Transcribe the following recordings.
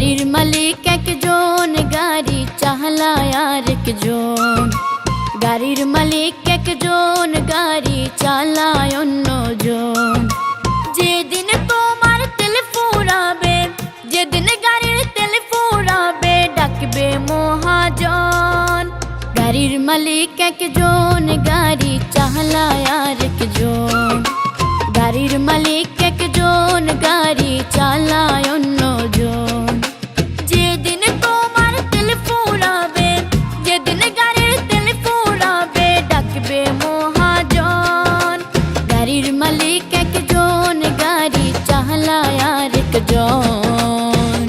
গাড়ির মালিক একজন, গাড়ি চালায় আর একজন গাড়ির মালিক একজন, গাড়ি চালায় অন্যজন। যেদিন তোমার তেল ফুরাবে, যেদিন গাড়ির তেল ফুরাবে, ডাকবে মহাজন। গাড়ির মালিক একজন, গাড়ি চালায় আর একজন গাড়ির মালিক একজন, গাড়ি চালায় আর একজন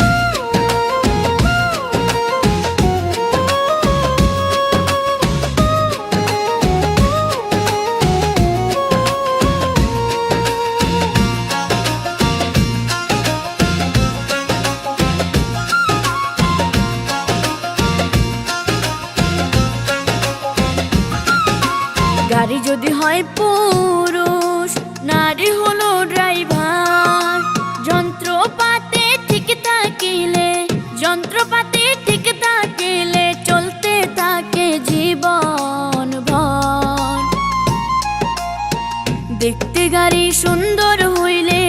গাড়ি যদি হয় পুরুষ নারী হলো ড্রাইভার গাড়ি সুন্দর হইলে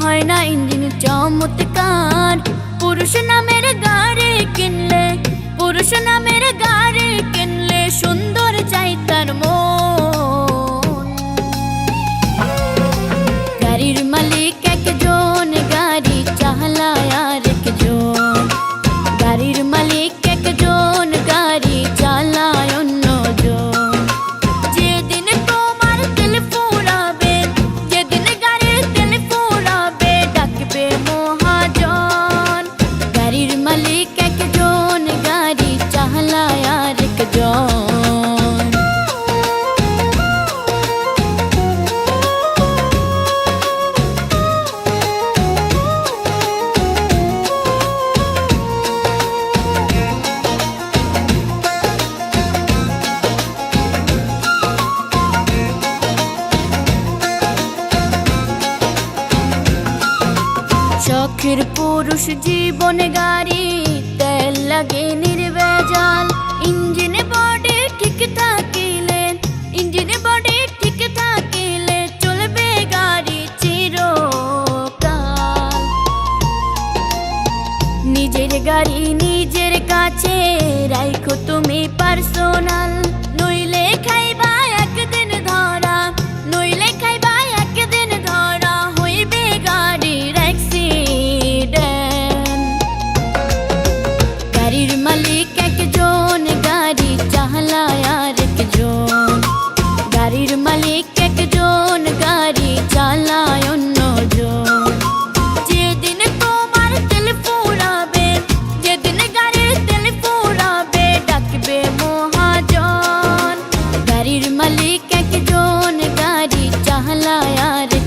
হয় না ইঞ্জিন চমৎকার। পুরুষ নামের শখের পুরুষ জীবনে গাড়ি, তেল লাগে নির্বেজাল। ইঞ্জিন বডি ঠিক থাকিলে, ইঞ্জিন বডি ঠিক থাকিলে চলবে গাড়ি চিরকাল। নিজের গাড়ি নিজের কাছে, রাইখো তুমি পার্সোনাল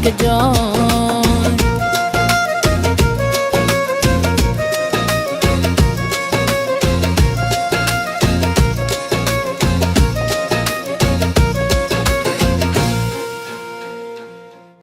গাড়ির মালিক একজন